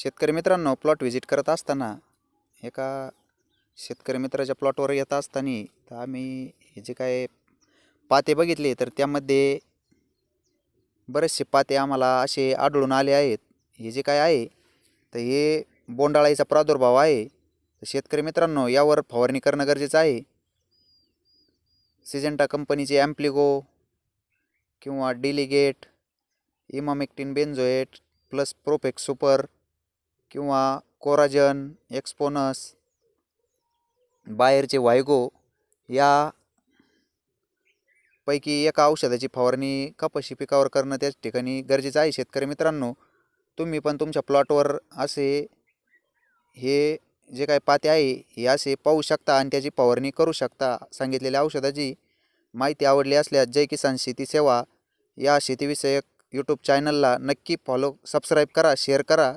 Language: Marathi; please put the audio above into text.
शेतकरी मित्रांनो प्लॉट व्हिजिट करत असताना एका शेतकरी मित्राच्या प्लॉटवर येत असताना तर आम्ही हे जे काय पाते बघितले तर त्यामध्ये बरेचसे पाते आम्हाला असे आढळून आले आहेत. हे जे काय आहे तर हे बोंडाळाईचा प्रादुर्भाव आहे. तर शेतकरी मित्रांनो यावर फवारणी करणं गरजेचं आहे. सिजेंटा कंपनीचे ॲम्प्लिगो किंवा Delegate emamectin benzoate plus Profex super किंवा कोराजन एक्सपोनस बाहेरचे वायगो या पैकी एका औषधाची फवारणी कपाशी पिकावर करणं त्याच ठिकाणी गरजेचं आहे. शेतकरी मित्रांनो तुम्ही पण तुमच्या प्लॉटवर असे हे जे काय पाते आहे हे असे पाहू शकता आणि त्याची फवारणी करू शकता. सांगितलेल्या औषधाची माहिती आवडली असल्यास जय किसान शेती सेवा या शेतीविषयक यूट्यूब चॅनलला नक्की फॉलो सबस्क्राईब करा शेअर करा.